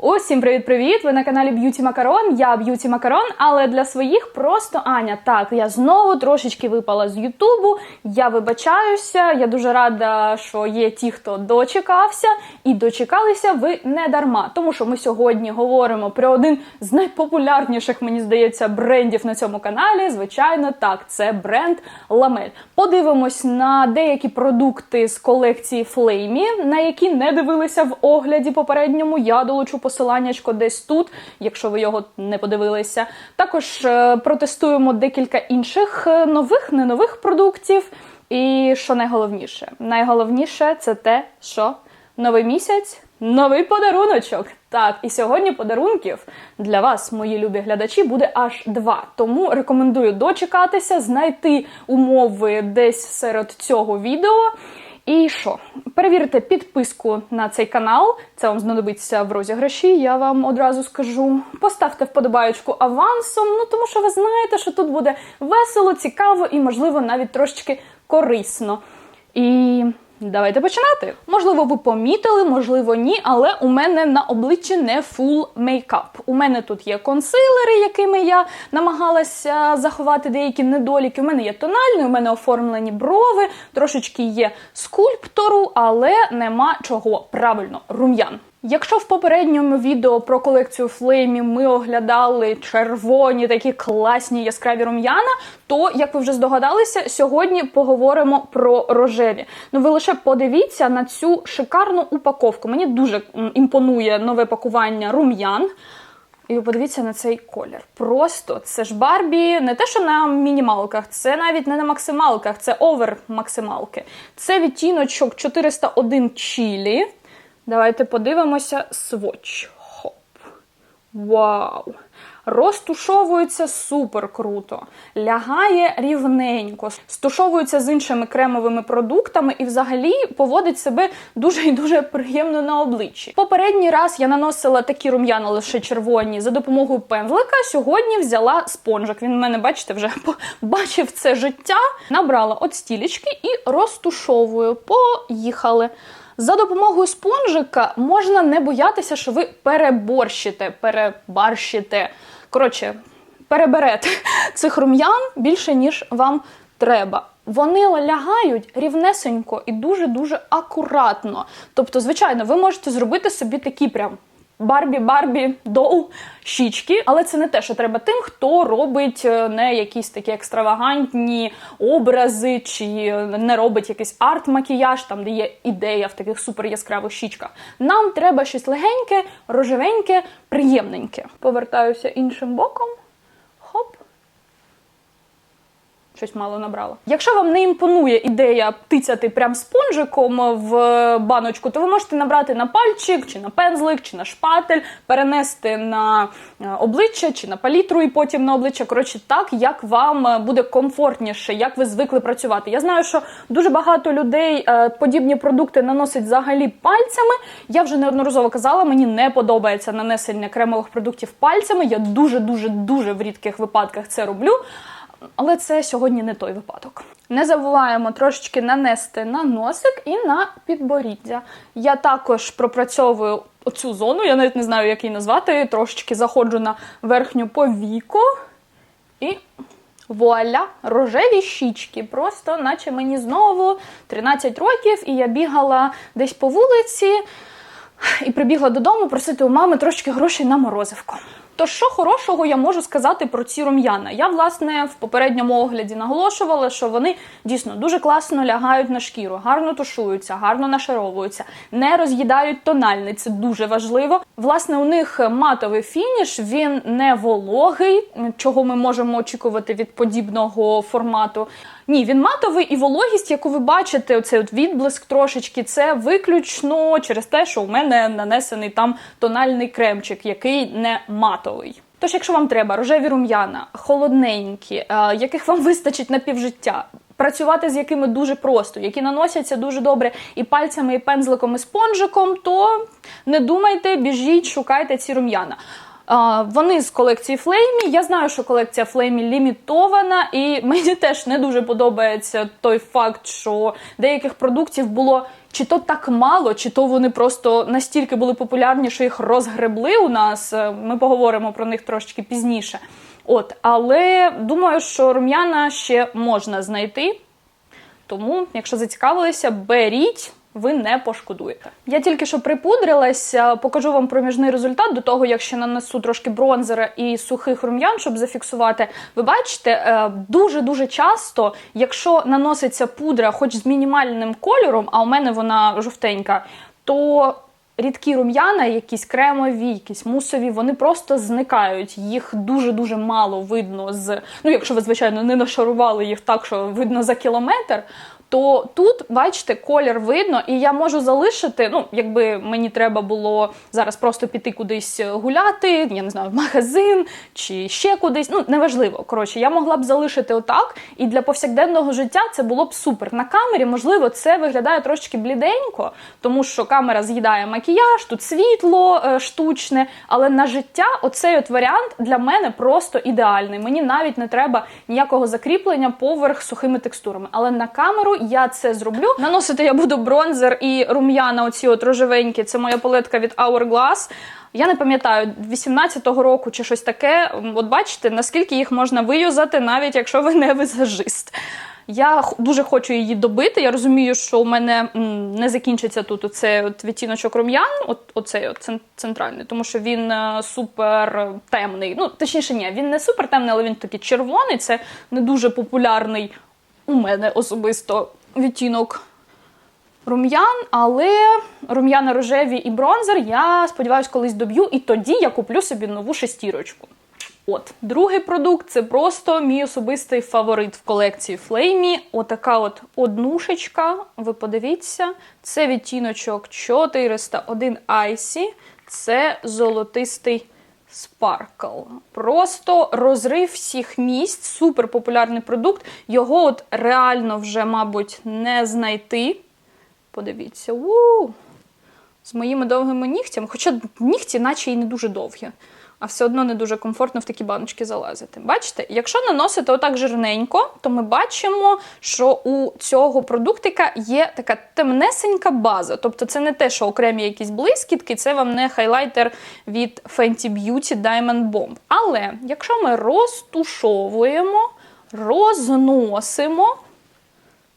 Усім привіт-привіт! Ви на каналі Б'юті Макарон. Я Б'юті Макарон, але для своїх просто Аня. Так, я знову трошечки випала з Ютубу. Я вибачаюся. Я дуже рада, що є ті, хто дочекався, і дочекалися ви не дарма. Тому що ми сьогодні говоримо про один з найпопулярніших, мені здається, брендів на цьому каналі. Звичайно, так, це бренд Ламель. Подивимось на деякі продукти з колекції Флеймі, на які не дивилися в огляді попередньому. Я долучу посиланнячко десь тут, якщо ви його не подивилися. Також е, протестуємо декілька інших е, нових, не нових продуктів. І що найголовніше? Найголовніше це те, що новий місяць, новий подаруночок. Так, і сьогодні подарунків для вас, мої любі глядачі, буде аж два. Тому рекомендую дочекатися, знайти умови десь серед цього відео. І що? Перевірте підписку на цей канал. Це вам знадобиться в розіграші, я вам одразу скажу. Поставте вподобаючку авансом, ну тому що ви знаєте, що тут буде весело, цікаво і, можливо, навіть трошечки корисно. І давайте починати. Можливо, ви помітили, можливо, ні, але у мене на обличчі не фул мейкап. У мене тут є консилери, якими я намагалася заховати деякі недоліки. У мене є тональний, у мене оформлені брови, трошечки є скульптору, але нема чого правильно рум'ян. Якщо в попередньому відео про колекцію Флеймі ми оглядали червоні такі класні яскраві рум'яна, то, як ви вже здогадалися, сьогодні поговоримо про рожеві. Ну ви лише подивіться на цю шикарну упаковку. Мені дуже імпонує нове пакування рум'ян. І подивіться на цей колір. Просто це ж Барбі не те, що на мінімалках, це навіть не на максималках, це овер максималки. Це відтіночок 401 чілі. Давайте подивимося сводч. Хоп. Вау! Розтушовується супер круто, лягає рівненько, стушовується з іншими кремовими продуктами і взагалі поводить себе дуже і дуже приємно на обличчі. Попередній раз я наносила такі рум'яна лише червоні за допомогою пензлика. Сьогодні взяла спонжик. Він в мене, бачите, вже бачив це життя. Набрала от стілечки і розтушовую. Поїхали. За допомогою спонжика можна не боятися, що ви переборщите, перебарщите. Коротше, переберете цих рум'ян більше, ніж вам треба. Вони лягають рівнесенько і дуже-дуже акуратно. Тобто, звичайно, ви можете зробити собі такі прям Барбі, Барбі, дол, щічки, але це не те, що треба тим, хто робить е, не якісь такі екстравагантні образи, чи не робить якийсь арт-макіяж, там де є ідея в таких супер яскравих щічках. Нам треба щось легеньке, рожевеньке, приємненьке. Повертаюся іншим боком. Хоп. Щось мало набрала. Якщо вам не імпонує ідея тицяти прям спонжиком в баночку, то ви можете набрати на пальчик, чи на пензлик, чи на шпатель, перенести на е, обличчя чи на палітру і потім на обличчя. Коротше, так як вам е, буде комфортніше, як ви звикли працювати. Я знаю, що дуже багато людей е, подібні продукти наносять взагалі пальцями. Я вже неодноразово казала, мені не подобається нанесення кремових продуктів пальцями. Я дуже дуже дуже в рідких випадках це роблю. Але це сьогодні не той випадок. Не забуваємо трошечки нанести на носик і на підборіддя. Я також пропрацьовую оцю зону, я навіть не знаю, як її назвати. Трошечки заходжу на верхню повіку і вуаля, рожеві щічки. Просто, наче мені знову 13 років, і я бігала десь по вулиці і прибігла додому просити у мами трошки грошей на морозивку. То що хорошого я можу сказати про ці рум'яна? Я, власне, в попередньому огляді наголошувала, що вони дійсно дуже класно лягають на шкіру, гарно тушуються, гарно нашаровуються, не роз'їдають тональний, це дуже важливо. Власне, у них матовий фініш, він не вологий, чого ми можемо очікувати від подібного формату. Ні, він матовий і вологість, яку ви бачите, оцей от відблиск трошечки, це виключно через те, що у мене нанесений там тональний кремчик, який не матовий. Тож, якщо вам треба рожеві рум'яна, холодненькі, е, яких вам вистачить на півжиття, працювати з якими дуже просто, які наносяться дуже добре і пальцями, і пензликом, і спонжиком, то не думайте, біжіть, шукайте ці рум'яна. Вони з колекції Флеймі. Я знаю, що колекція Флеймі лімітована, і мені теж не дуже подобається той факт, що деяких продуктів було чи то так мало, чи то вони просто настільки були популярні, що їх розгребли у нас. Е, Ми поговоримо про них трошечки пізніше. От, але думаю, що рум'яна ще можна знайти. Тому, якщо зацікавилися, беріть. Ви не пошкодуєте. Я тільки що припудрилася, покажу вам проміжний результат до того, як ще нанесу трошки бронзера і сухих рум'ян, щоб зафіксувати. Ви бачите, е, дуже-дуже часто, якщо наноситься пудра, хоч з мінімальним кольором, а у мене вона жовтенька, то рідкі рум'яна, якісь кремові, якісь мусові, вони просто зникають. Їх дуже-дуже мало видно з. Ну, якщо ви, звичайно, не нашарували їх так, що видно за кілометр. То тут, бачите, колір видно, і я можу залишити. Ну, якби мені треба було зараз просто піти кудись гуляти, я не знаю, в магазин чи ще кудись. Ну, неважливо. Коротше, я могла б залишити отак, і для повсякденного життя це було б супер. На камері, можливо, це виглядає трошки бліденько, тому що камера з'їдає макіяж, тут світло е, штучне. Але на життя оцей от варіант для мене просто ідеальний. Мені навіть не треба ніякого закріплення поверх сухими текстурами. Але на камеру я це зроблю. Наносити я буду бронзер і рум'яна, оці от рожевенькі. Це моя палетка від Hourglass. Я не пам'ятаю, 18-го року чи щось таке. От бачите, наскільки їх можна виюзати, навіть якщо ви не візажист. Я дуже хочу її добити. Я розумію, що у мене не закінчиться тут оцей от відтіночок рум'ян, от оцей от центральний, тому що він е, супер темний. Ну, точніше, ні, він не супер темний, але він такий червоний. Це не дуже популярний у мене особисто відтінок рум'ян, але рум'яна рожеві і бронзер я сподіваюся, колись доб'ю, і тоді я куплю собі нову шестірочку. От, другий продукт це просто мій особистий фаворит в колекції Флеймі. Отака от однушечка. Ви подивіться, це відтіночок 401 Icy, це золотистий спаркл. Просто розрив всіх місць, суперпопулярний продукт. Його от реально вже, мабуть, не знайти. Подивіться, у з моїми довгими нігтями, хоча нігті, наче і не дуже довгі, а все одно не дуже комфортно в такі баночки залазити. Бачите, якщо наносити отак жирненько, то ми бачимо, що у цього продуктика є така темнесенька база. Тобто це не те, що окремі якісь блискітки, це вам не хайлайтер від Fenty Beauty Diamond Bomb. Але якщо ми розтушовуємо, розносимо,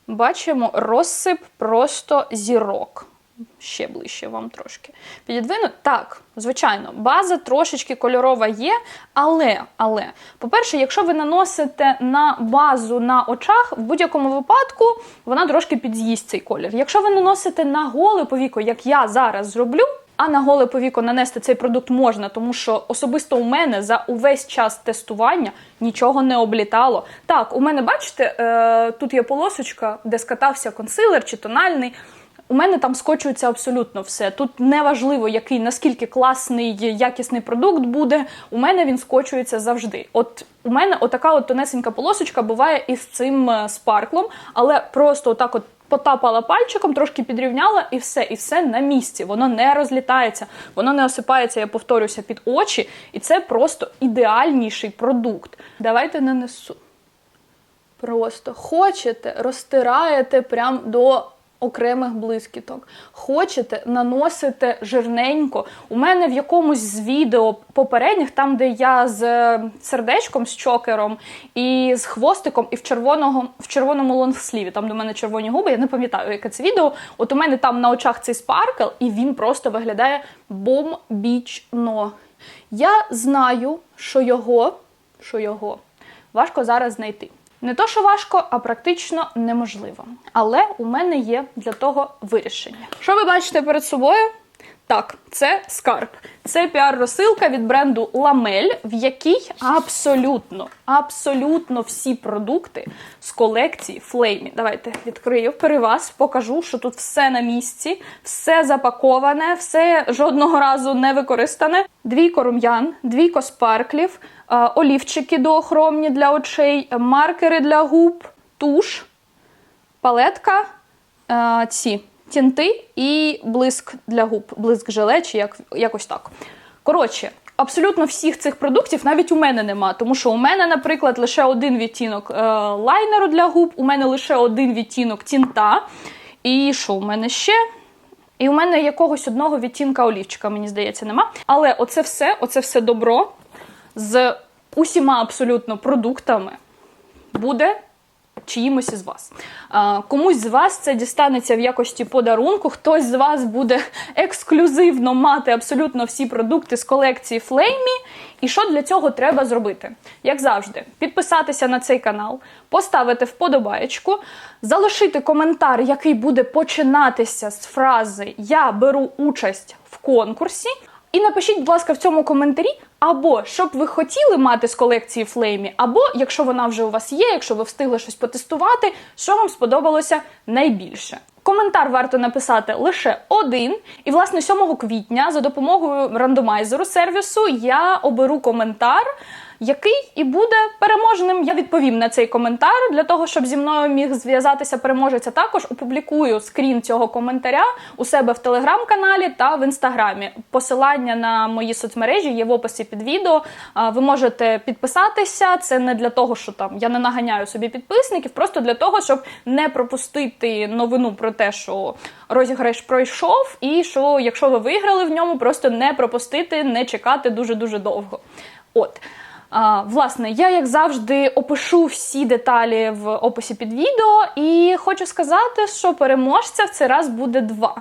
бачимо розсип просто зірок. Ще ближче вам трошки підідвину. Так, звичайно, база трошечки кольорова є, але, але, по-перше, якщо ви наносите на базу на очах, в будь-якому випадку вона трошки підз'їсть цей колір. Якщо ви наносите на голе повіко, як я зараз зроблю, а на голе повіко нанести цей продукт можна, тому що особисто у мене за увесь час тестування нічого не облітало. Так, у мене, бачите, е, тут є полосочка, де скатався консилер чи тональний. У мене там скочується абсолютно все. Тут не важливо, який наскільки класний якісний продукт буде. У мене він скочується завжди. От у мене отака от тонесенька полосочка буває із цим е, спарклом, але просто отак от. Потапала пальчиком, трошки підрівняла, і все, і все на місці. Воно не розлітається, воно не осипається, я повторюся, під очі. І це просто ідеальніший продукт. Давайте нанесу. Просто хочете, розтираєте прям до окремих блискіток. Хочете, наносите жирненько. У мене в якомусь з відео попередніх, там, де я з е, сердечком, з чокером і з хвостиком, і в червоного, в червоному лонгсліві, там в мене червоні губи, я не пам'ятаю, яке це відео. От у мене там на очах цей спаркл, і він просто виглядає бомбічно. Я знаю, що його, що його важко зараз знайти. Не то, що важко, а практично неможливо. Але у мене є для того вирішення. Що ви бачите перед собою? Так, це скарб. Це піар-розсилка від бренду Ламель, в якій абсолютно, абсолютно всі продукти з колекції Флеймі. Давайте відкрию при вас, покажу, що тут все на місці, все запаковане, все жодного разу не використане. Двійко рум'ян, двійко спарклів, олівчики доохромні для очей, маркери для губ, туш, палетка, ці тінти і блиск для губ, блиск желе чи як, якось так. Коротше, абсолютно всіх цих продуктів навіть у мене нема, тому що у мене, наприклад, лише один відтінок е, лайнеру для губ, у мене лише один відтінок тінта. І що в мене ще? І у мене якогось одного відтінка олівчика, мені здається, нема. Але оце все, оце все добро з усіма абсолютно продуктами буде чиїмось із вас. Комусь з вас це дістанеться в якості подарунку, хтось з вас буде ексклюзивно мати абсолютно всі продукти з колекції Флеймі. І що для цього треба зробити? Як завжди, підписатися на цей канал, поставити вподобаєчку, залишити коментар, який буде починатися з фрази Я беру участь в конкурсі. І напишіть, будь ласка, в цьому коментарі, або що б ви хотіли мати з колекції Флеймі, або якщо вона вже у вас є, якщо ви встигли щось потестувати, що вам сподобалося найбільше. Коментар варто написати лише один. І, власне, 7 квітня за допомогою рандомайзеру сервісу я оберу коментар, який і буде переможним. Я відповім на цей коментар для того, щоб зі мною міг зв'язатися переможець. А Також опублікую скрін цього коментаря у себе в телеграм-каналі та в інстаграмі. Посилання на мої соцмережі є в описі під відео. Ви можете підписатися. Це не для того, що там я не наганяю собі підписників, просто для того, щоб не пропустити новину про те, що розіграш пройшов, і що якщо ви виграли в ньому, просто не пропустити, не чекати дуже дуже довго. От. А, власне, я, як завжди, опишу всі деталі в описі під відео, і хочу сказати, що переможця в цей раз буде два.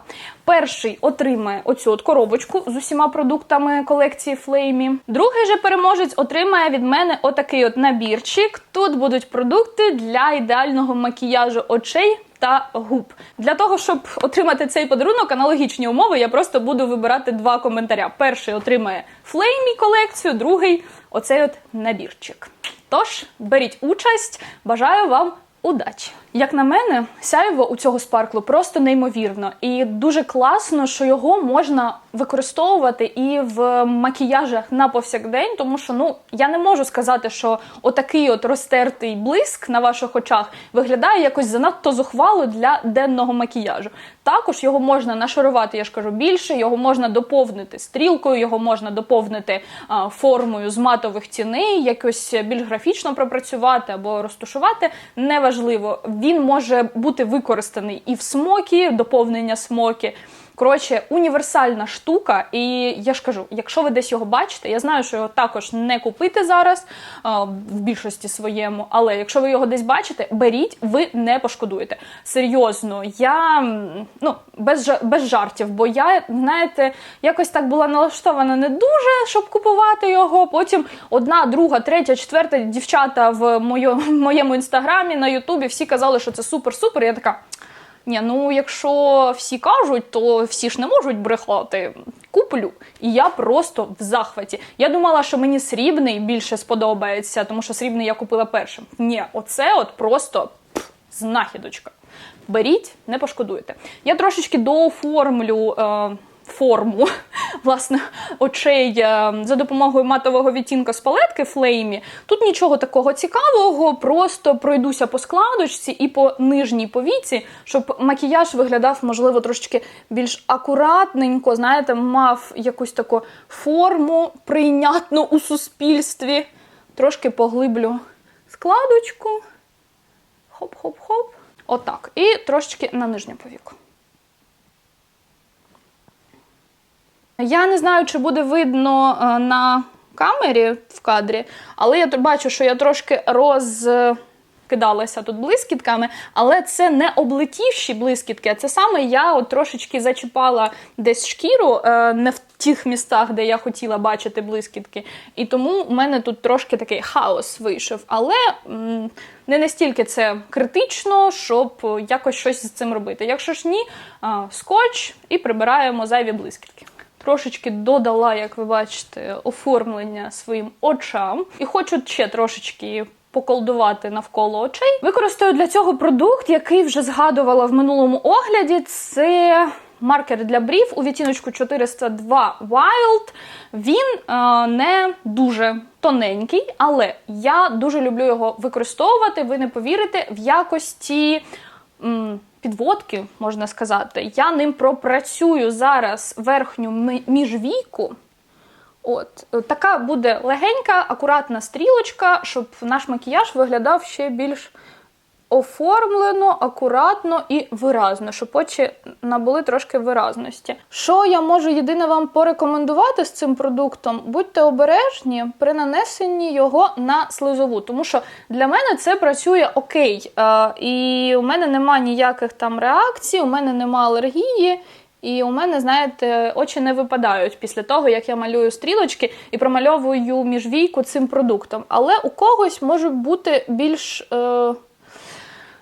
Перший отримає оцю от коробочку з усіма продуктами колекції Флеймі. Другий же переможець отримає від мене отакий от набірчик. Тут будуть продукти для ідеального макіяжу очей. Та губ для того, щоб отримати цей подарунок, аналогічні умови, я просто буду вибирати два коментаря. Перший отримає Флеймі колекцію, другий оцей от набірчик. Тож беріть участь, бажаю вам удачі! Як на мене, сяйво у цього спарклу просто неймовірно, і дуже класно, що його можна використовувати і в макіяжах на повсякдень, тому що ну я не можу сказати, що отакий от розтертий блиск на ваших очах виглядає якось занадто зухвало для денного макіяжу. Також його можна нашарувати, я ж кажу, більше, його можна доповнити стрілкою, його можна доповнити а, формою з матових тіней, якось більш графічно пропрацювати або розташувати. Неважливо він може бути використаний і в смокі, доповнення смокі. Коротше, універсальна штука, і я ж кажу, якщо ви десь його бачите, я знаю, що його також не купити зараз а, в більшості своєму, але якщо ви його десь бачите, беріть, ви не пошкодуєте. Серйозно, я ну без без жартів, бо я, знаєте, якось так була налаштована не дуже, щоб купувати його. Потім одна, друга, третя, четверта дівчата в моєму інстаграмі на Ютубі всі казали, що це супер-супер. Я така. Ні, ну якщо всі кажуть, то всі ж не можуть брехати. Куплю. І я просто в захваті. Я думала, що мені срібний більше сподобається, тому що срібний я купила першим. Ні, оце от просто пф, знахідочка. Беріть, не пошкодуєте. Я трошечки дооформлю. Е, Форму власне очей е, за допомогою матового відтінка з палетки Флеймі. Тут нічого такого цікавого, просто пройдуся по складочці і по нижній повіці, щоб макіяж виглядав, можливо, трошечки більш акуратненько, знаєте, мав якусь таку форму прийнятну у суспільстві. Трошки поглиблю складочку. Хоп-хоп-хоп. Отак. І трошечки на нижнє повіку. Я не знаю, чи буде видно е, на камері в кадрі, але я бачу, що я трошки розкидалася тут блискітками, але це не облетівші блискітки, а це саме я от трошечки зачіпала десь шкіру е, не в тих містах, де я хотіла бачити блискітки. І тому у мене тут трошки такий хаос вийшов. Але не настільки це критично, щоб якось щось з цим робити. Якщо ж ні, скотч і прибираємо зайві блискітки. Трошечки додала, як ви бачите, оформлення своїм очам. І хочу ще трошечки поколдувати навколо очей. Використаю для цього продукт, який вже згадувала в минулому огляді. Це маркер для брів у відтіночку 402 Wild. Він е, не дуже тоненький, але я дуже люблю його використовувати. Ви не повірите, в якості. Підводки, можна сказати, я ним пропрацюю зараз верхню міжвійку. От така буде легенька, акуратна стрілочка, щоб наш макіяж виглядав ще більш оформлено, акуратно і виразно, щоб очі набули трошки виразності. Що я можу єдине вам порекомендувати з цим продуктом? Будьте обережні при нанесенні його на слизову, тому що для мене це працює окей. І у мене нема ніяких там реакцій, у мене нема алергії. І у мене, знаєте, очі не випадають після того, як я малюю стрілочки і промальовую міжвійку цим продуктом. Але у когось можуть бути більш. Е-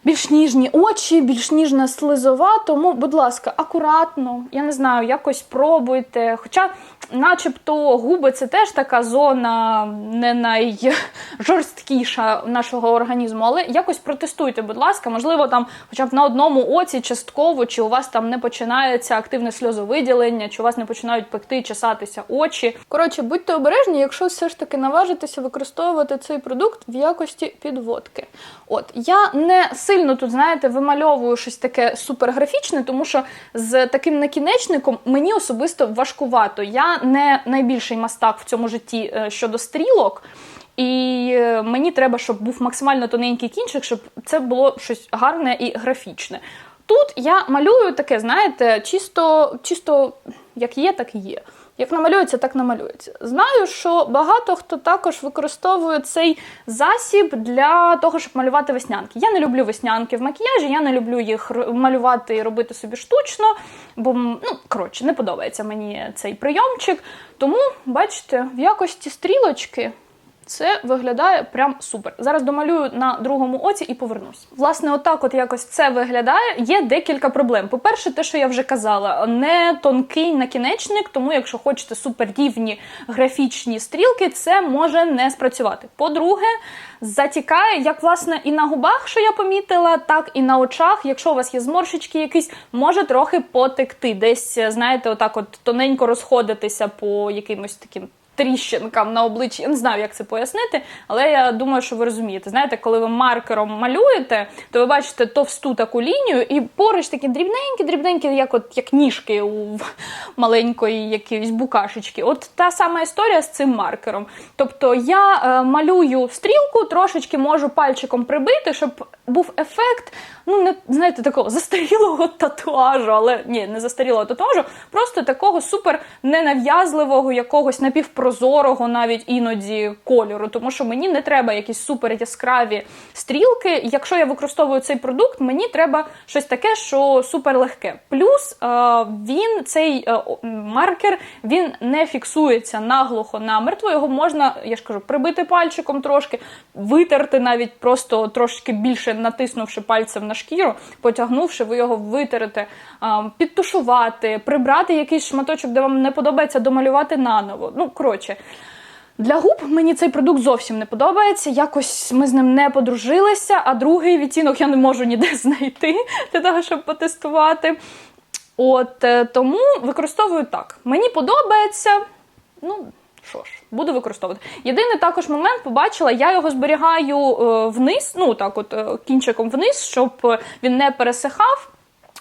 більш ніжні очі, більш ніжна слизова. Тому, будь ласка, акуратно, я не знаю, якось пробуйте. Хоча, начебто, губи це теж така зона не найжорсткіша нашого організму, але якось протестуйте, будь ласка, можливо, там, хоча б на одному оці частково, чи у вас там не починається активне сльозовиділення, чи у вас не починають пекти, чесатися очі. Коротше, будьте обережні, якщо все ж таки наважитеся використовувати цей продукт в якості підводки. От я не сильно тут, знаєте, вимальовую щось таке суперграфічне, тому що з таким накінечником мені особисто важкувато. Я не найбільший мастак в цьому житті е, щодо стрілок. І е, мені треба, щоб був максимально тоненький кінчик, щоб це було щось гарне і графічне. Тут я малюю таке, знаєте, чисто, чисто як є, так і є. Як намалюється, так намалюється. Знаю, що багато хто також використовує цей засіб для того, щоб малювати веснянки. Я не люблю веснянки в макіяжі, я не люблю їх малювати і робити собі штучно, бо ну, коротше, не подобається мені цей прийомчик. Тому, бачите, в якості стрілочки. Це виглядає прям супер. Зараз домалюю на другому оці і повернусь. Власне, отак, от якось це виглядає. Є декілька проблем. По-перше, те, що я вже казала, не тонкий накінечник, тому якщо хочете суперрівні графічні стрілки, це може не спрацювати. По-друге, затікає, як власне і на губах, що я помітила, так і на очах. Якщо у вас є зморшечки, якісь може трохи потекти. Десь, знаєте, отак, от тоненько розходитися по якимось таким тріщинкам на обличчі. Я не знаю, як це пояснити, але я думаю, що ви розумієте. Знаєте, коли ви маркером малюєте, то ви бачите товсту таку лінію, і поруч такі дрібненькі-дрібненькі, як от як ніжки у маленької якоїсь букашечки. От та сама історія з цим маркером. Тобто я е, малюю стрілку, трошечки можу пальчиком прибити, щоб був ефект, ну не знаєте, такого застарілого татуажу, але ні, не застарілого татуажу, просто такого супер ненав'язливого, якогось напівпрозорого навіть іноді кольору. Тому що мені не треба якісь супер яскраві стрілки. Якщо я використовую цей продукт, мені треба щось таке, що супер легке. Плюс е, він цей е, маркер він не фіксується наглухо намертво. Його можна, я ж кажу, прибити пальчиком трошки, витерти навіть просто трошки більше натиснувши пальцем на шкіру, потягнувши, ви його витерете, підтушувати, прибрати якийсь шматочок, де вам не подобається, домалювати наново. Ну, коротше. Для губ мені цей продукт зовсім не подобається. Якось ми з ним не подружилися, а другий відтінок я не можу ніде знайти для того, щоб потестувати. От е, тому використовую так. Мені подобається. Ну, що ж, буду використовувати. Єдиний також момент побачила, я його зберігаю е, вниз, ну так, от е, кінчиком вниз, щоб він не пересихав.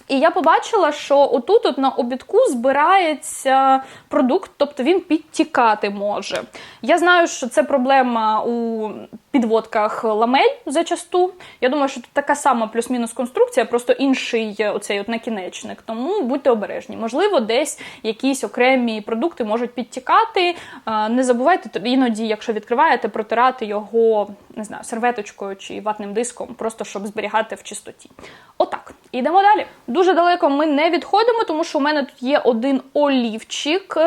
І я побачила, що отут от на обідку збирається продукт, тобто він підтікати може. Я знаю, що це проблема у підводках ламель зачасту. Я думаю, що тут така сама плюс-мінус конструкція, просто інший оцей от накінечник. Тому будьте обережні. Можливо, десь якісь окремі продукти можуть підтікати. Не забувайте іноді, якщо відкриваєте, протирати його не знаю, серветочкою чи ватним диском, просто щоб зберігати в чистоті. Отак. Ідемо далі. Дуже далеко ми не відходимо, тому що у мене тут є один олівчик.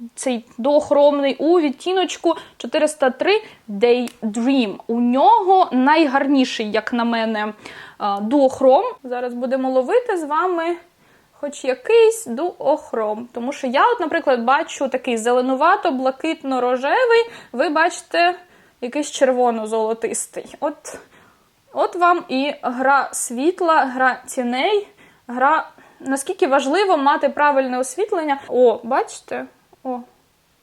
Е, цей доохромний у відтіночку 403 Daydream. У нього найгарніший, як на мене, дуохром. Зараз будемо ловити з вами хоч якийсь дуохром. Тому що я, от, наприклад, бачу такий зеленувато-блакитно-рожевий, ви бачите якийсь червоно-золотистий. От, От вам і гра світла, гра ціней, гра. Наскільки важливо мати правильне освітлення. О, бачите?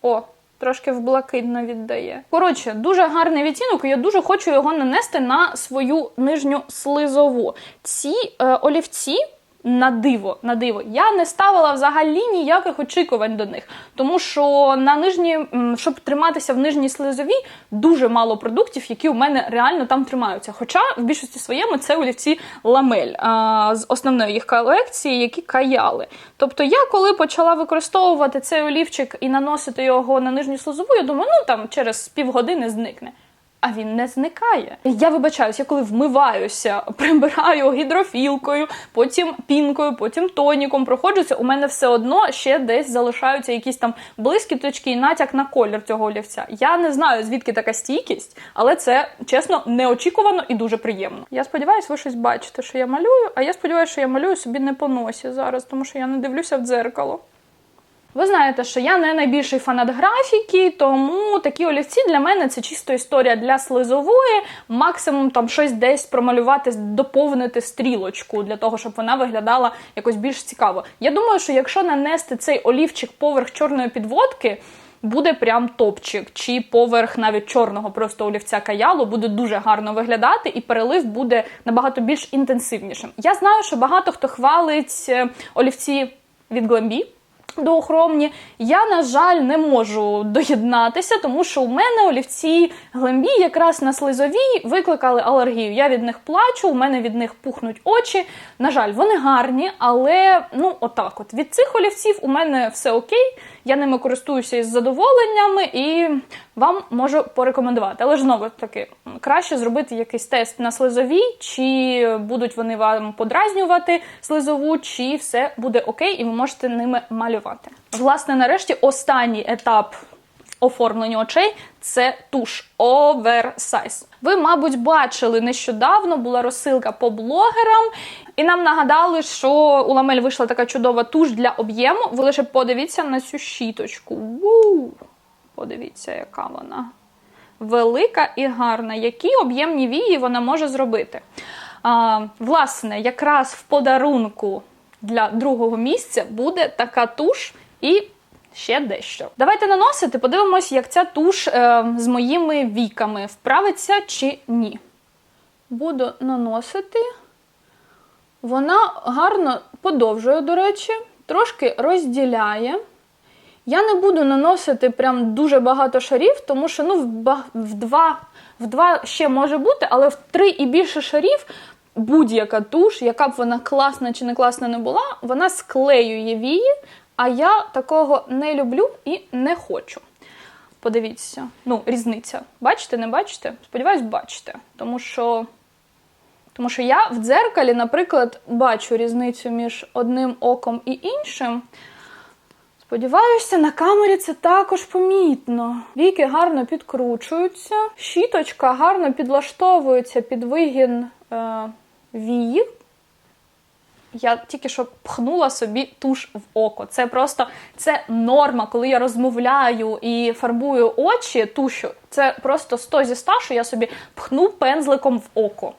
О, трошки в блакитно віддає. Коротше, дуже гарний відтінок, я дуже хочу його нанести на свою нижню слизову. Ці е, олівці на диво, на диво. Я не ставила взагалі ніяких очікувань до них, тому що на нижні, щоб триматися в нижній слизовій, дуже мало продуктів, які у мене реально там тримаються. Хоча в більшості своєму це олівці ламель а, з основної їх колекції, які каяли. Тобто, я коли почала використовувати цей олівчик і наносити його на нижню слизову, я думаю, ну там через півгодини зникне. А він не зникає. Я вибачаюсь, я коли вмиваюся, прибираю гідрофілкою, потім пінкою, потім тоніком проходжуся, у мене все одно ще десь залишаються якісь там блискіточки і натяк на колір цього олівця. Я не знаю, звідки така стійкість, але це чесно неочікувано і дуже приємно. Я сподіваюся, ви щось бачите, що я малюю, а я сподіваюся, що я малюю собі не по носі зараз, тому що я не дивлюся в дзеркало. Ви знаєте, що я не найбільший фанат графіки, тому такі олівці для мене це чисто історія для слизової. Максимум там щось десь промалювати, доповнити стрілочку для того, щоб вона виглядала якось більш цікаво. Я думаю, що якщо нанести цей олівчик поверх чорної підводки. Буде прям топчик, чи поверх навіть чорного просто олівця каялу буде дуже гарно виглядати, і перелив буде набагато більш інтенсивнішим. Я знаю, що багато хто хвалить е, олівці від Glambi, доохромні. Я, на жаль, не можу доєднатися, тому що у мене олівці глембі якраз на слизовій викликали алергію. Я від них плачу, у мене від них пухнуть очі. На жаль, вони гарні, але ну отак от. Від цих олівців у мене все окей. Я ними користуюся із задоволеннями і вам можу порекомендувати. Але ж знову таки, краще зробити якийсь тест на слизовій, чи будуть вони вам подразнювати слизову, чи все буде окей, і ви можете ними малювати. Власне, нарешті, останній етап оформлення очей це туш оверсайз. Ви, мабуть, бачили нещодавно була розсилка по блогерам, і нам нагадали, що у ламель вийшла така чудова туш для об'єму. Ви лише подивіться на цю щіточку. Ву! Подивіться, яка вона велика і гарна. Які об'ємні вії вона може зробити. А, власне, якраз в подарунку для другого місця буде така туш і ще дещо. Давайте наносити, подивимось, як ця туш е, з моїми віками вправиться чи ні. Буду наносити. Вона гарно подовжує, до речі, трошки розділяє. Я не буду наносити прям дуже багато шарів, тому що ну, в, два, в два ще може бути, але в три і більше шарів будь-яка туш, яка б вона класна чи не класна не була, вона склеює вії, а я такого не люблю і не хочу. Подивіться, ну, різниця. Бачите, не бачите? Сподіваюсь, бачите. Тому що, тому що я в дзеркалі, наприклад, бачу різницю між одним оком і іншим. Сподіваюся, на камері це також помітно. Віки гарно підкручуються, щіточка гарно підлаштовується під вигін е, вії. Я тільки що пхнула собі туш в око. Це просто це норма, коли я розмовляю і фарбую очі тушу. Це просто 100 зі 100, що я собі пхну пензликом в око.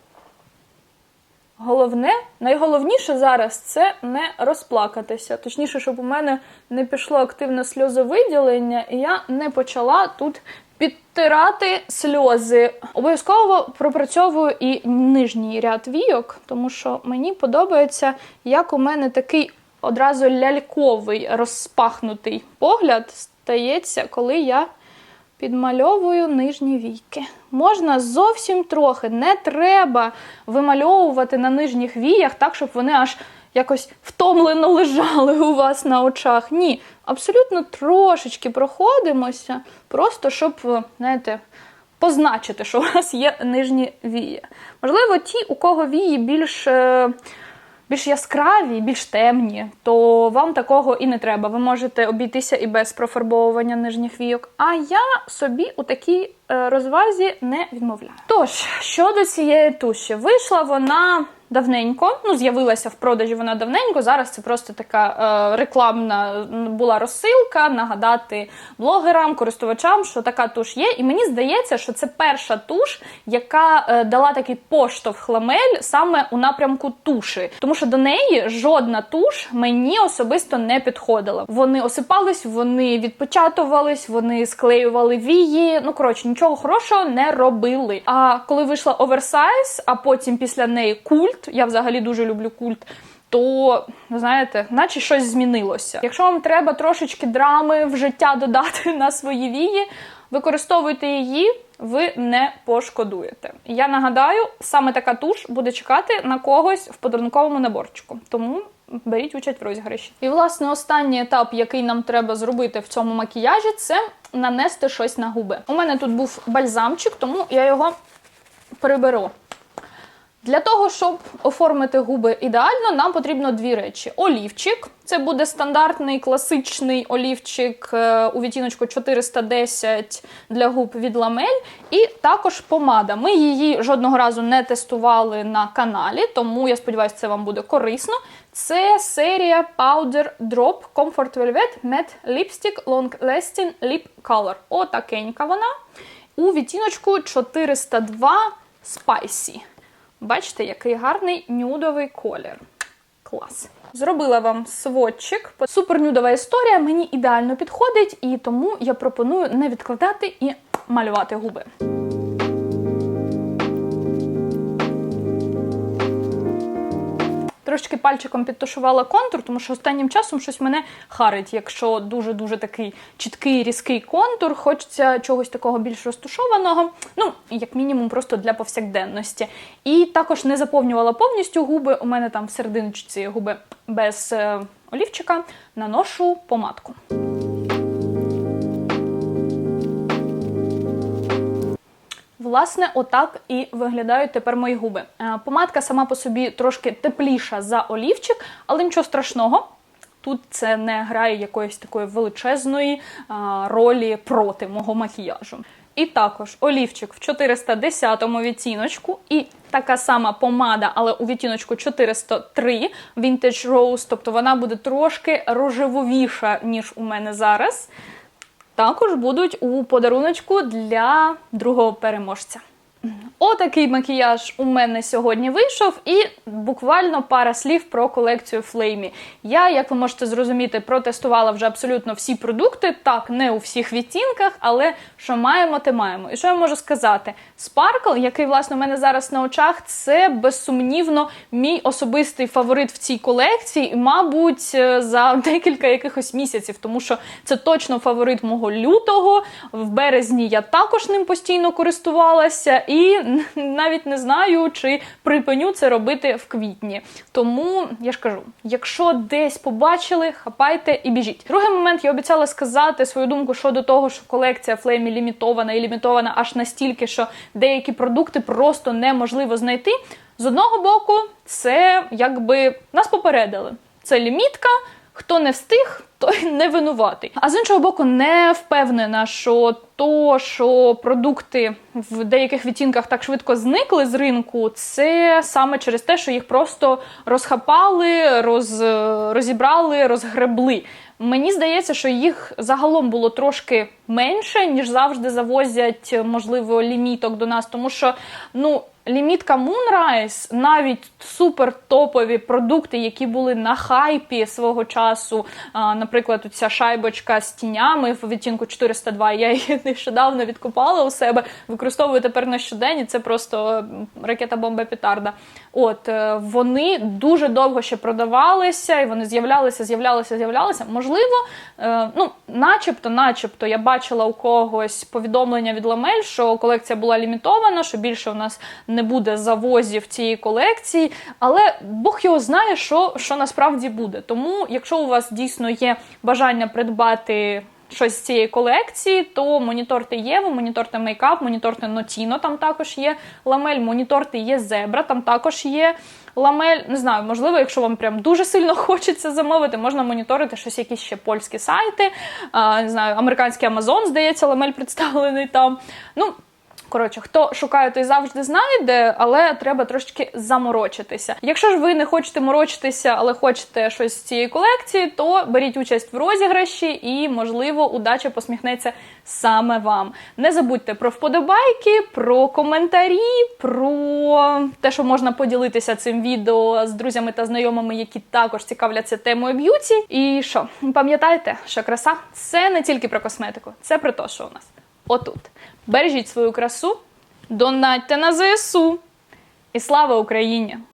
Головне, найголовніше зараз це не розплакатися. Точніше, щоб у мене не пішло активне сльозовиділення, і я не почала тут підтирати сльози. Обов'язково пропрацьовую і нижній ряд війок, тому що мені подобається, як у мене такий одразу ляльковий розпахнутий погляд стається, коли я підмальовую нижні війки. Можна зовсім трохи, не треба вимальовувати на нижніх віях так, щоб вони аж якось втомлено лежали у вас на очах. Ні, абсолютно трошечки проходимося, просто щоб, знаєте, позначити, що у вас є нижні вії. Можливо, ті, у кого вії більш. е, більш яскраві, більш темні, то вам такого і не треба. Ви можете обійтися і без профарбовування нижніх війок. А я собі у такій е, розвазі не відмовляю. Тож, щодо цієї туші, вийшла вона давненько, ну, з'явилася в продажі вона давненько. Зараз це просто така е, рекламна була розсилка, нагадати блогерам, користувачам, що така туш є. І мені здається, що це перша туш, яка е, дала такий поштовх ламель саме у напрямку туші. Тому що до неї жодна туш мені особисто не підходила. Вони осипались, вони відпечатувались, вони склеювали вії. Ну коротше, нічого хорошого не робили. А коли вийшла оверсайз, а потім після неї культ, я взагалі дуже люблю культ. то знаєте, наче щось змінилося. Якщо вам треба трошечки драми в життя додати на свої вії, використовуйте її, ви не пошкодуєте. Я нагадаю, саме така туш буде чекати на когось в подарунковому наборчику. Тому беріть участь в розіграші. І власне останній етап, який нам треба зробити в цьому макіяжі, це нанести щось на губи. У мене тут був бальзамчик, тому я його приберу. Для того, щоб оформити губи ідеально, нам потрібно дві речі: олівчик. Це буде стандартний класичний олівчик е, у відтіночку 410 для губ від ламель. І також помада. Ми її жодного разу не тестували на каналі, тому я сподіваюся, це вам буде корисно. Це серія Powder Drop Comfort Velvet Matte Lipstick Long Lasting Lip Color. Отакенька вона. У відтіночку 402 Spicy. Бачите, який гарний нюдовий колір. Клас. Зробила вам сводчик. Супернюдова історія мені ідеально підходить, і тому я пропоную не відкладати і малювати губи. Трошки пальчиком підтушувала контур, тому що останнім часом щось мене харить. Якщо дуже-дуже такий чіткий різкий контур, хочеться чогось такого більш розтушованого, ну, як мінімум, просто для повсякденності. І також не заповнювала повністю губи. У мене там в серединочці губи без е, олівчика, наношу помадку. Власне, отак і виглядають тепер мої губи. Е, Помадка сама по собі трошки тепліша за олівчик, але нічого страшного. Тут це не грає якоїсь такої величезної а, ролі проти мого макіяжу. І також олівчик в 410 відтіночку, і така сама помада, але у відтіночку 403 Vintage Rose, тобто вона буде трошки рожевовіша, ніж у мене зараз також будуть у подаруночку для другого переможця. Отакий макіяж у мене сьогодні вийшов, і буквально пара слів про колекцію Флеймі. Я, як ви можете зрозуміти, протестувала вже абсолютно всі продукти. Так, не у всіх відтінках, але що маємо, те маємо. І що я можу сказати? Sparkle, який, власне, у мене зараз на очах, це безсумнівно мій особистий фаворит в цій колекції, і, мабуть, е, за декілька якихось місяців, тому що це точно фаворит мого лютого. В березні я також ним постійно користувалася. І навіть не знаю, чи припиню це робити в квітні. Тому я ж кажу: якщо десь побачили, хапайте і біжіть. Другий момент я обіцяла сказати свою думку щодо того, що колекція Флеймі лімітована і лімітована аж настільки, що деякі продукти просто неможливо знайти. З одного боку, це якби нас попередили. Це лімітка. Хто не встиг, той не винуватий. А з іншого боку, не впевнена, що то, що продукти в деяких відтінках так швидко зникли з ринку, це саме через те, що їх просто розхапали, роз, розібрали, розгребли. Мені здається, що їх загалом було трошки менше, ніж завжди завозять, можливо, ліміток до нас, тому що ну. Лімітка Moonrise, навіть супер топові продукти, які були на хайпі свого часу. Наприклад, ця шайбочка з тінями в відтінку 402. Я її нещодавно відкупала у себе. Використовую тепер на щодень. Це просто ракета бомба петарда. От е, вони дуже довго ще продавалися, і вони з'являлися, з'являлися, з'являлися. Можливо, е, ну, начебто, начебто, я бачила у когось повідомлення від Ламель, що колекція була лімітована, що більше у нас не буде завозів цієї колекції, але Бог його знає, що, що насправді буде. Тому, якщо у вас дійсно є бажання придбати щось з цієї колекції, то моніторте Єву, моніторте мейкап, моніторте Нотіно, там також є ламель, моніторте є зебра, там також є. Ламель, не знаю, можливо, якщо вам прям дуже сильно хочеться замовити, можна моніторити щось, якісь ще польські сайти. А, не знаю, американський Амазон, здається, ламель представлений там. Ну, Коротше, хто шукає, той завжди знайде, але треба трошки заморочитися. Якщо ж ви не хочете морочитися, але хочете щось з цієї колекції, то беріть участь в розіграші і, можливо, удача посміхнеться саме вам. Не забудьте про вподобайки, про коментарі, про те, що можна поділитися цим відео з друзями та знайомими, які також цікавляться темою б'юті. І що, пам'ятайте, що краса це не тільки про косметику, це про те, що у нас отут. Бережіть свою красу, донатьте на ЗСУ. І слава Україні!